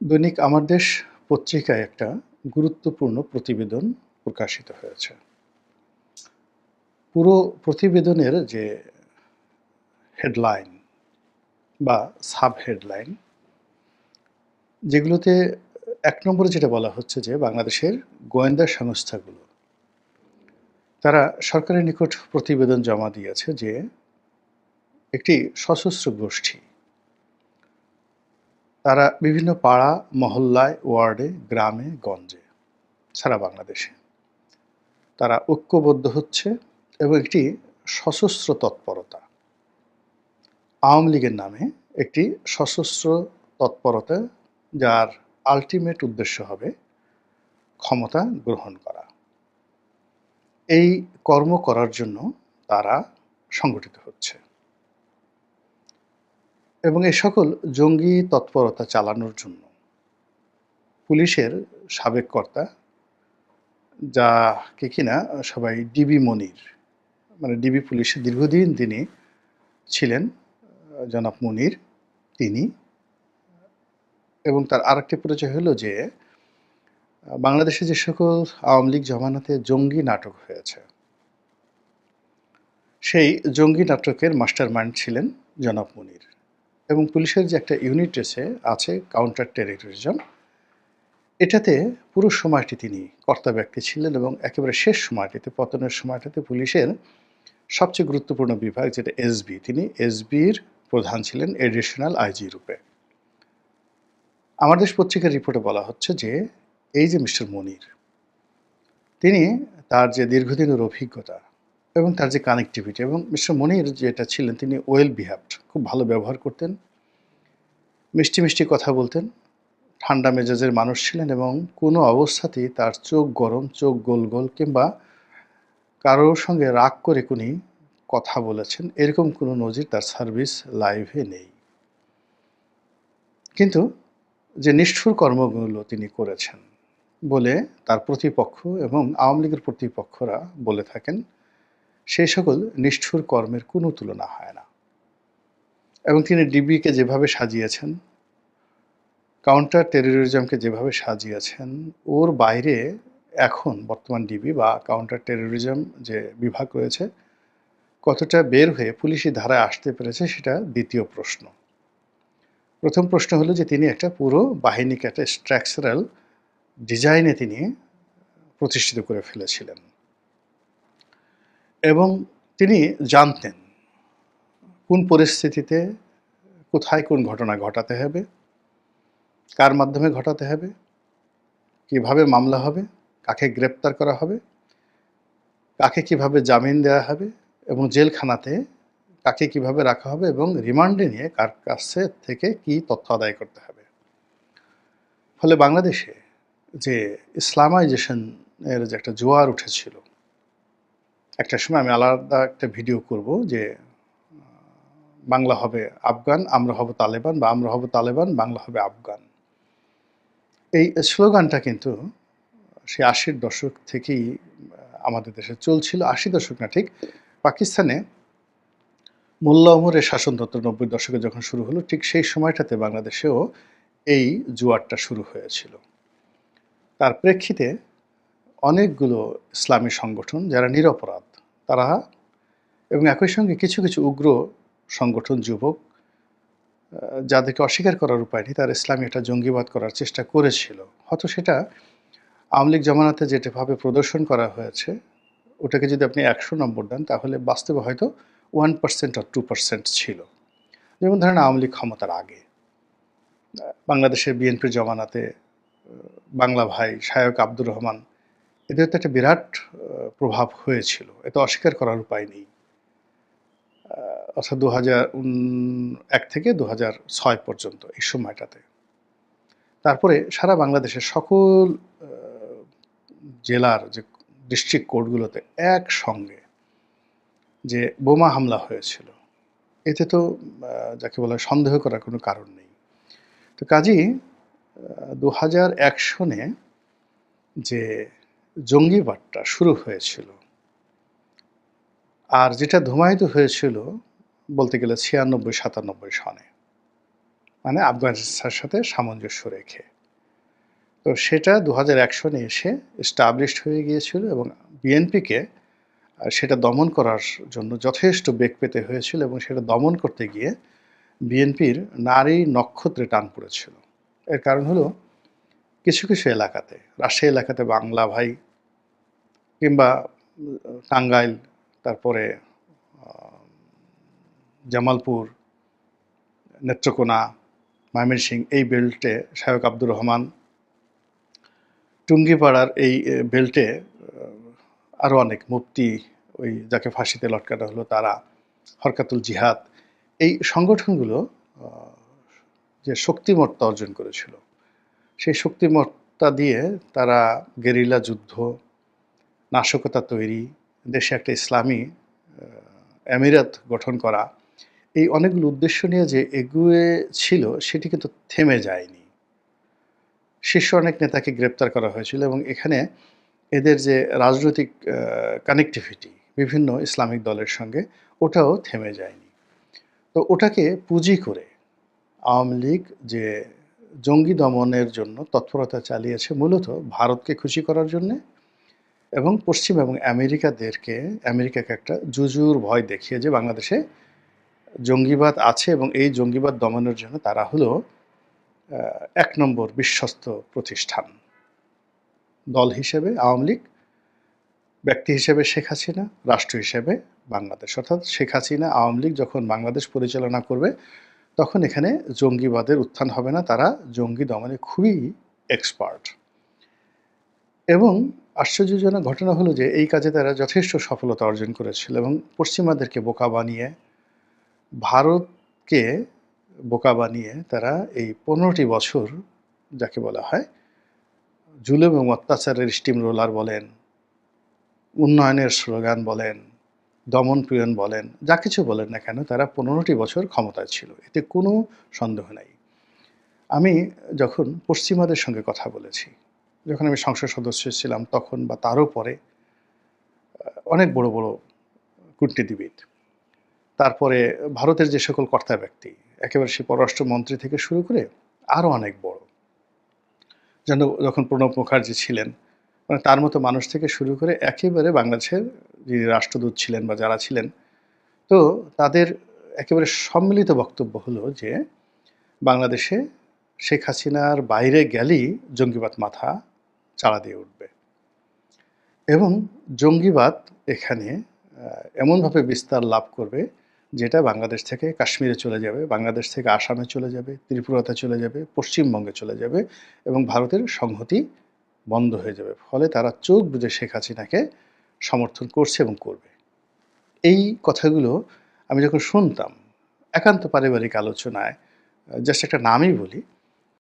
দৈনিক আমার দেশ পত্রিকায় একটা গুরুত্বপূর্ণ প্রতিবেদন প্রকাশিত হয়েছে। পুরো প্রতিবেদনের যে হেডলাইন বা সাব হেডলাইন যেগুলোতে এক নম্বরে যেটা বলা হচ্ছে যে বাংলাদেশের গোয়েন্দা সংস্থাগুলো, তারা সরকারের নিকট প্রতিবেদন জমা দিয়েছে যে একটি সশস্ত্র গোষ্ঠী তারা বিভিন্ন পাড়া, মহল্লায়, ওয়ার্ডে, গ্রামে, গঞ্জে, সারা বাংলাদেশে। তারা ঐক্যবদ্ধ হচ্ছে এবং একটি সশস্ত্র তৎপরতা। আওয়ামী লীগের নামে একটি সশস্ত্র তৎপরতা যার আলটিমেট উদ্দেশ্য হবে ক্ষমতা গ্রহণ করা। এই কর্ম করার জন্য তারা সংগঠিত হচ্ছে। এবং এ সকল জঙ্গি তৎপরতা চালানোর জন্য পুলিশের সাবেক কর্তা যাকে কিনা সবাই ডিবি মনির মানে ডিবি পুলিশের দীর্ঘদিন তিনি ছিলেন, জনাব মনির, তিনি। এবং তার আরেকটি পরিচয় হলো যে, বাংলাদেশে যে সকল আওয়ামী লীগ জমানাতে জঙ্গি নাটক হয়েছে, সেই জঙ্গি নাটকের মাস্টার মাইন্ড ছিলেন জনাব মনির। এবং পুলিশের যে একটা ইউনিট আছে আছে কাউন্টার টেরিটরিজম এটাতে পুরো সময়টি তিনি কর্তা ব্যক্তি ছিলেন এবং একেবারে শেষ সময়টিতে, পতনের সময়টাতে পুলিশের সবচেয়ে গুরুত্বপূর্ণ বিভাগ যেটা এসবি তিনি এসবির প্রধান ছিলেন এডিশনাল আইজি রূপে। আমার দেশ পত্রিকার রিপোর্টে বলা হচ্ছে যে, এই যে মিস্টার মনির, তিনি তার যে দীর্ঘদিনের অভিজ্ঞতা এবং তার যে কানেক্টিভিটি এবং মিস্টার মনির যেটা ছিলেন, তিনি ওয়েল বিহেভড খুব ভালো ব্যবহার করতেন। মিষ্টি মিষ্টি কথা বলতেন। ঠান্ডা মেজাজের মানুষ ছিলেন এবং কোনো অবস্থাতেই তার চোখ গরম, চোখ গোল গোল কিংবা কারোর সঙ্গে রাগ করে কোনি কথা বলেছেন, এরকম কোনো নজির তার সার্ভিস লাইভে নেই। কিন্তু যে নিষ্ঠুর কর্মগুলো তিনি করেছেন বলে তার প্রতিপক্ষ এবং আওয়ামী লীগের প্রতিপক্ষরা বলে থাকেন সেই সকল নিষ্ঠুর কর্মের কোনো তুলনা হয় না। এবং তিনি ডিবিকে যেভাবে সাজিয়েছেন, কাউন্টার টেরোরিজমকে যেভাবে সাজিয়েছেন, ওর বাইরে এখন বর্তমান ডিবি বা কাউন্টার টেরোরিজম যে বিভাগ রয়েছে, কতটা বের হয়ে পুলিশি ধারায় আসতে পেরেছে সেটা দ্বিতীয় প্রশ্ন। প্রথম প্রশ্ন হলো যে তিনি একটা পুরো বাহিনীকে একটা স্ট্রাকচারাল ডিজাইনে তিনি প্রতিষ্ঠিত করে ফেলেছিলেন। এবং তিনি জানতেন কোন পরিস্থিতিতে, কোথায় কোন ঘটনা ঘটাতে হবে, কার মাধ্যমে ঘটাতে হবে, কীভাবে মামলা হবে, কাকে গ্রেপ্তার করা হবে, কাকে কীভাবে জামিন দেওয়া হবে এবং জেলখানাতে কাকে কীভাবে রাখা হবে এবং রিমান্ডে নিয়ে কার কাছে থেকে কি তথ্য আদায় করতে হবে। ফলে বাংলাদেশে যে ইসলামাইজেশনের যে একটা জোয়ার উঠেছিল একটা সময় আমি আলাদা একটা ভিডিও করব যে, বাংলা হবে আফগান, আমরা হব তালেবান বা আমরা হব তালেবান, বাংলা হবে আফগান। এই স্লোগানটা কিন্তু সে আশির দশক থেকেই আমাদের দেশে চলছিল। আশি দশক না, ঠিক? পাকিস্তানে মোল্লা ওমরের শাসনতন্ত্র নব্বই দশকে যখন শুরু হলো, ঠিক সেই সময়টাতে বাংলাদেশেও এই জোয়ারটা শুরু হয়েছিল। তার প্রেক্ষিতে অনেকগুলো ইসলামী সংগঠন, যারা নিরপরাধ তারা এবং একই সঙ্গে কিছু কিছু উগ্র সংগঠন, যুবক যাদেরকে অস্বীকার করার উপায় নেই, তারা ইসলামী একটা জঙ্গিবাদ করার চেষ্টা করেছিল। হয়তো সেটা আওয়ামী লীগ জমানাতে যেটাভাবে প্রদর্শন করা হয়েছে, ওটাকে যদি আপনি একশো নম্বর দেন, তাহলে বাস্তবে হয়তো ওয়ান পার্সেন্ট আর টু পার্সেন্ট ছিল। যেমন ধরেন আওয়ামী লীগ ক্ষমতার আগে। বাংলাদেশের বিএনপির জমানাতে বাংলা ভাই শায়ক আব্দুর রহমান এদের তো একটা বিরাট প্রভাব হয়েছিল। এতে অস্বীকার করার উপায় নেই। অর্থাৎ দু হাজার এক থেকে দু হাজার ছয় পর্যন্ত এই সময়টাতে। তারপরে সারা বাংলাদেশের সকল জেলার যে ডিস্ট্রিক্ট কোর্টগুলোতে একসঙ্গে যে বোমা হামলা হয়েছিল, এতে তো যাকে বলা সন্দেহ করার কোনো কারণ নেই। তো কাজী দু হাজার এক সনে যে জঙ্গিবাদটা শুরু হয়েছিল। আর যেটা ধুমায়িত হয়েছিল বলতে গেলে ছিয়ানব্বই, সাতানব্বই সনে মানে আফগানিস্তানের সাথে সামঞ্জস্য রেখে। তো সেটা দু হাজার এক সনে এসে এস্টাবলিশড হয়ে গিয়েছিল এবং বিএনপিকে সেটা দমন করার জন্য যথেষ্ট বেগ পেতে হয়েছিল এবং সেটা দমন করতে গিয়ে বিএনপির নারী নক্ষত্রে টান পড়েছিল। এর কারণ হলো কিছু কিছু এলাকাতে, রাজশাহী এলাকাতে বাংলা ভাই কিংবা, টাঙ্গাইল, তারপরে জামালপুর, নেত্রকোনা, ময়মনসিংহ, এই বেল্টে শায়ক আব্দুর রহমান, টুঙ্গিপাড়ার এই বেল্টে আরও অনেক মুফতি ওই যাকে ফাঁসিতে লটকানো হলো, তারা হরকাতুল জিহাদ, এই সংগঠনগুলো যে শক্তিমত্তা অর্জন করেছিল, সেই শক্তিমত্তা দিয়ে তারা গেরিলা যুদ্ধ নাশকতা তৈরি, দেশে একটা ইসলামী আমিরাত গঠন করা, এই অনেকগুলো উদ্দেশ্য নিয়ে যে এগুয়ে ছিল, সেটি কিন্তু থেমে যায়নি। শীর্ষ অনেক নেতাকে গ্রেপ্তার করা হয়েছিল এবং এখানে এদের যে রাজনৈতিক কানেকটিভিটি বিভিন্ন ইসলামিক দলের সঙ্গে, ওটাও থেমে যায়নি। তো ওটাকে পুঁজি করে আওয়ামী লীগ যে জঙ্গি দমনের জন্য তৎপরতা চালিয়েছে, মূলত ভারতকে খুশি করার জন্যে এবং পশ্চিম এবং আমেরিকাদেরকে, আমেরিকাকে একটা জুজুর ভয় দেখিয়ে যে বাংলাদেশে জঙ্গিবাদ আছে এবং এই জঙ্গিবাদ দমনের জন্য তারা হলো এক নম্বর বিশ্বস্ত প্রতিষ্ঠান। দল হিসেবে আওয়ামী লীগ, ব্যক্তি হিসেবে শেখ হাসিনা, রাষ্ট্র হিসেবে বাংলাদেশ। অর্থাৎ শেখ হাসিনা আওয়ামী লীগ যখন বাংলাদেশ পরিচালনা করবে, তখন এখানে জঙ্গিবাদের উত্থান হবে না, তারা জঙ্গি দমনে খুবই এক্সপার্ট এবং আশ্চর্যজনক ঘটনা হলো যে এই কাজে তারা যথেষ্ট সফলতা অর্জন করেছিল এবং পশ্চিমাদেরকে বোকা বানিয়ে, ভারতকে বোকা বানিয়ে তারা এই পনেরোটি বছর যাকে বলা হয় জুলুম এবং অত্যাচারের স্টিম রোলার বলেন, উন্নয়নের স্লোগান বলেন, দমন পীড়ন বলেন, যা কিছু বলেন না কেন, তারা পনেরোটি বছর ক্ষমতায় ছিল। এতে কোনো সন্দেহ নাই। আমি যখন পশ্চিমাদের সঙ্গে কথা বলেছি যখন আমি সংসদ সদস্য ছিলাম তখন বা তারও পরে অনেক বড় বড় কূটনীতিবিদ। তারপরে ভারতের যে সকল কর্তা ব্যক্তি, একেবারে সে পররাষ্ট্রমন্ত্রী থেকে শুরু করে আরও অনেক বড়। যেন যখন প্রণব মুখার্জি ছিলেন মানে তার মতো মানুষ থেকে শুরু করে একেবারে বাংলাদেশের যিনি রাষ্ট্রদূত ছিলেন বা যারা ছিলেন, তো তাদের একেবারে সম্মিলিত বক্তব্য হলো যে, বাংলাদেশে শেখ হাসিনার বাইরে গেলেই জঙ্গিবাদ মাথা চাড়া দিয়ে উঠবে। এবং জঙ্গিবাদ এখানে এমনভাবে বিস্তার লাভ করবে যেটা বাংলাদেশ থেকে কাশ্মীরে চলে যাবে, বাংলাদেশ থেকে আসামে চলে যাবে, ত্রিপুরাতে চলে যাবে, পশ্চিমবঙ্গে চলে যাবে এবং ভারতের সংহতি বন্ধ হয়ে যাবে। ফলে তারা চোখ বুঝে শেখ হাসিনাকে সমর্থন করছে এবং করবে। এই কথাগুলো আমি যখন শুনতাম, একান্ত পারিবারিক আলোচনায় জাস্ট একটা নামই বলি